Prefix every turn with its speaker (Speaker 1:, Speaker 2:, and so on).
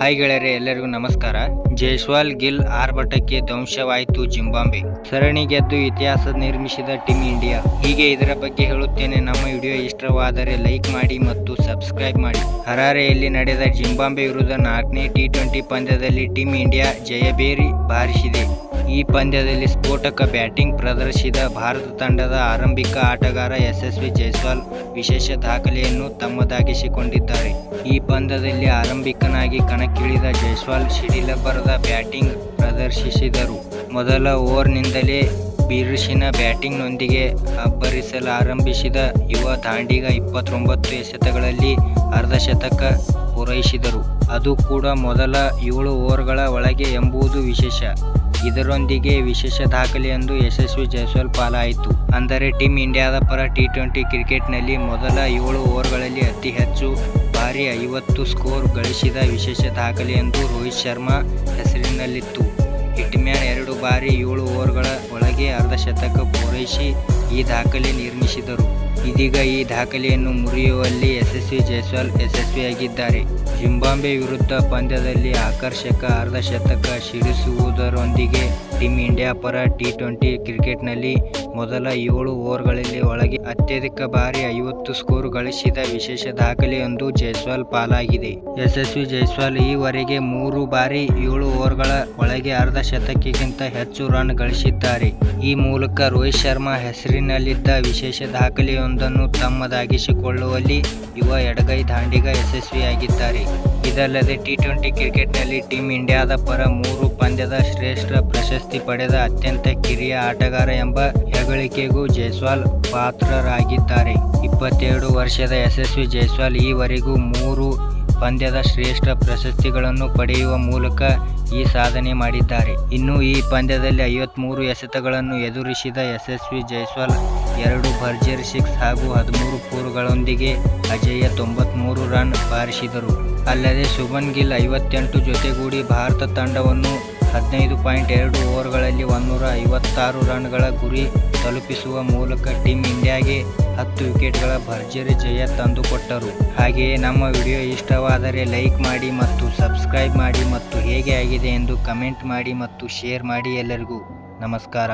Speaker 1: Hi ಗೆಳೆಯರೆ, ಎಲ್ಲರಿಗೂ ನಮಸ್ಕಾರ. ಜೈಸ್ವಾಲ್ ಗಿಲ್ ಆರ್ಭಟಕ್ಕೆ ಧ್ವಂಸವಾಯಿತು ಜಿಂಬಾಂಬೆ. ಸರಣಿ ಗೆದ್ದು ಇತಿಹಾಸ ನಿರ್ಮಿಸಿದ ಟೀಮ್ ಇಂಡಿಯಾ. ಹೀಗೆ ಇದರ ಬಗ್ಗೆ ಹೇಳುತ್ತೇನೆ. ನಮ್ಮ ವಿಡಿಯೋ ಇಷ್ಟವಾದರೆ ಲೈಕ್ ಮಾಡಿ ಮತ್ತು ಸಬ್ಸ್ಕ್ರೈಬ್ ಮಾಡಿ. ಹರಾರೆಯಲ್ಲಿ ನಡೆದ ಜಿಂಬಾಂಬೆ ವಿರುದ್ಧ ನಾಲ್ಕನೇ ಟಿ ಟ್ವೆಂಟಿ ಪಂದ್ಯದಲ್ಲಿ ಟೀಮ್ ಇಂಡಿಯಾ ಜಯಬೇರಿ ಬಾರಿಸಿದೆ. ಈ ಪಂದ್ಯದಲ್ಲಿ ಸ್ಫೋಟಕ ಬ್ಯಾಟಿಂಗ್ ಪ್ರದರ್ಶಿಸಿದ ಭಾರತ ತಂಡದ ಆರಂಭಿಕ ಆಟಗಾರ ಯಶಸ್ವಿ ಜೈಸ್ವಾಲ್ ವಿಶೇಷ ದಾಖಲೆಯನ್ನು ತಮ್ಮದಾಗಿಸಿಕೊಂಡಿದ್ದಾರೆ. ಈ ಪಂದ್ಯದಲ್ಲಿ ಆರಂಭಿಕನಾಗಿ ಕಣಕ್ಕಿಳಿದ ಜೈಸ್ವಾಲ್ ಸಿಡಿಲಬ್ಬರದ ಬ್ಯಾಟಿಂಗ್ ಪ್ರದರ್ಶಿಸಿದರು. ಮೊದಲ ಓವರ್ನಿಂದಲೇ ಬಿರುಸಿನ ಬ್ಯಾಟಿಂಗ್ನೊಂದಿಗೆ ಅಬ್ಬರಿಸಲು ಆರಂಭಿಸಿದ ಯುವ ದಾಂಡಿಗ ಇಪ್ಪತ್ತೊಂಬತ್ತು ಎಸೆತಗಳಲ್ಲಿ ಅರ್ಧಶತಕ ಪೂರೈಸಿದರು. ಅದು ಕೂಡ ಮೊದಲ ಏಳು ಓವರ್ಗಳ ಒಳಗೆ ಎಂಬುದು ವಿಶೇಷ. ಇದರೊಂದಿಗೆ ವಿಶೇಷ ದಾಖಲೆಯೊಂದು ಯಶಸ್ವಿ ಜೈಸ್ವಾಲ್ ಪಾಲಾಯಿತು. ಅಂದರೆ ಟೀಮ್ ಇಂಡಿಯಾದ ಪರ ಟಿ ಟ್ವೆಂಟಿ ಕ್ರಿಕೆಟ್ನಲ್ಲಿ ಮೊದಲ ಏಳು ಓವರ್ಗಳಲ್ಲಿ ಅತಿ ಹೆಚ್ಚು ಬಾರಿ ಐವತ್ತು ಸ್ಕೋರ್ ಗಳಿಸಿದ ವಿಶೇಷ ದಾಖಲೆಯೊಂದು ರೋಹಿತ್ ಶರ್ಮಾ ಹೆಸರಿನಲ್ಲಿತ್ತು. ಹಿಟ್ಮ್ಯಾನ್ ಎರಡು ಬಾರಿ ಏಳು ಓವರ್ಗಳ ಒಳಗೆ ಅರ್ಧಶತಕ ಪೂರೈಸಿ ಈ ದಾಖಲೆ ನಿರ್ಮಿಸಿದರು. ಇದೀಗ ಈ ದಾಖಲೆಯನ್ನು ಮುರಿಯುವಲ್ಲಿ ಯಶಸ್ವಿ ಜೈಸ್ವಾಲ್ ಯಶಸ್ವಿಯಾಗಿದ್ದಾರೆ. ಜಿಂಬಾಬ್ವೆ ವಿರುದ್ಧ ಪಂದ್ಯದಲ್ಲಿ ಆಕರ್ಷಕ ಅರ್ಧಶತಕ ಸಿಡಿಸುವುದರೊಂದಿಗೆ ಟೀಮ್ ಇಂಡಿಯಾ ಪರ ಟಿ ಟ್ವೆಂಟಿ ಕ್ರಿಕೆಟ್ನಲ್ಲಿ ಮೊದಲ ಏಳು ಓವರ್ಗಳಲ್ಲಿ ಒಳಗೆ ಅತ್ಯಧಿಕ ಬಾರಿ ಐವತ್ತು ಸ್ಕೋರ್ ಗಳಿಸಿದ ವಿಶೇಷ ದಾಖಲೆಯೊಂದು ಜೈಸ್ವಾಲ್ ಪಾಲಾಗಿದೆ. ಯಶಸ್ವಿ ಜೈಸ್ವಾಲ್ ಈವರೆಗೆ ಮೂರು ಬಾರಿ ಏಳು ಓವರ್ಗಳ ಒಳಗೆ ಅರ್ಧ ಶತಕಕ್ಕಿಂತ ಹೆಚ್ಚು ರನ್ ಗಳಿಸಿದ್ದಾರೆ. ಈ ಮೂಲಕ ರೋಹಿತ್ ಶರ್ಮಾ ಹೆಸರಿನಲ್ಲಿದ್ದ ವಿಶೇಷ ದಾಖಲೆಯೊಂದನ್ನು ತಮ್ಮದಾಗಿಸಿಕೊಳ್ಳುವಲ್ಲಿ ಯುವ ಎಡಗೈ ದಾಂಡಿಗ ಯಶಸ್ವಿಯಾಗಿದ್ದಾರೆ. ಇದಲ್ಲದೆ ಟಿ ಟ್ವೆಂಟಿ ಕ್ರಿಕೆಟ್ನಲ್ಲಿ ಟೀಮ್ ಇಂಡಿಯಾದ ಪರ ಮೂರು ಪಂದ್ಯದ ಶ್ರೇಷ್ಠ ಪ್ರಶಸ್ತಿ ಪಡೆದ ಅತ್ಯಂತ ಕಿರಿಯ ಆಟಗಾರ ಎಂಬ ಹೆಗಳಿಕೆಗೂ ಜೈಸ್ವಾಲ್ ಪಾತ್ರರಾಗಿದ್ದಾರೆ. ಇಪ್ಪತ್ತೆರಡು ವರ್ಷದ ಯಶಸ್ವಿ ಜೈಸ್ವಾಲ್ ಈವರೆಗೂ ಮೂರು ಪಂದ್ಯದ ಶ್ರೇಷ್ಠ ಪ್ರಶಸ್ತಿಗಳನ್ನು ಪಡೆಯುವ ಮೂಲಕ ಈ ಸಾಧನೆ ಮಾಡಿದ್ದಾರೆ. ಇನ್ನು ಈ ಪಂದ್ಯದಲ್ಲಿ ಐವತ್ಮೂರು ಎಸೆತಗಳನ್ನು ಎದುರಿಸಿದ ಯಶಸ್ವಿ ಜೈಸ್ವಾಲ್ ಎರಡು ಭರ್ಜರಿ ಸಿಕ್ಸ್ ಹಾಗೂ ಹದಿಮೂರು ಫೋರ್ಗಳೊಂದಿಗೆ ಅಜಯ ತೊಂಬತ್ಮೂರು ರನ್ ಬಾರಿಸಿದರು. ಅಲ್ಲದೆ ಶುಭನ್ ಗಿಲ್ ಐವತ್ತೆಂಟು ಜೊತೆಗೂಡಿ ಭಾರತ ತಂಡವನ್ನು ಹದಿನೈದು ಪಾಯಿಂಟ್ ಎರಡು ಓವರ್ಗಳಲ್ಲಿ ಒಂದೂರ ಐವತ್ತಾರು ರನ್ಗಳ ಗುರಿ ತಲುಪಿಸುವ ಮೂಲಕ ಟೀಮ್ ಇಂಡಿಯಾಗೆ ಹತ್ತು ವಿಕೆಟ್ಗಳ ಭರ್ಜರಿ ಜಯ ತಂದುಕೊಟ್ಟರು. ಹಾಗೆಯೇ ನಮ್ಮ ವಿಡಿಯೋ ಇಷ್ಟವಾದರೆ ಲೈಕ್ ಮಾಡಿ ಮತ್ತು ಸಬ್ಸ್ಕ್ರೈಬ್ ಮಾಡಿ ಮತ್ತು ಹೇಗೆ ಆಗಿದೆ ಎಂದು ಕಮೆಂಟ್ ಮಾಡಿ ಮತ್ತು ಶೇರ್ ಮಾಡಿ ಎಲ್ಲರಿಗೂ ನಮಸ್ಕಾರ.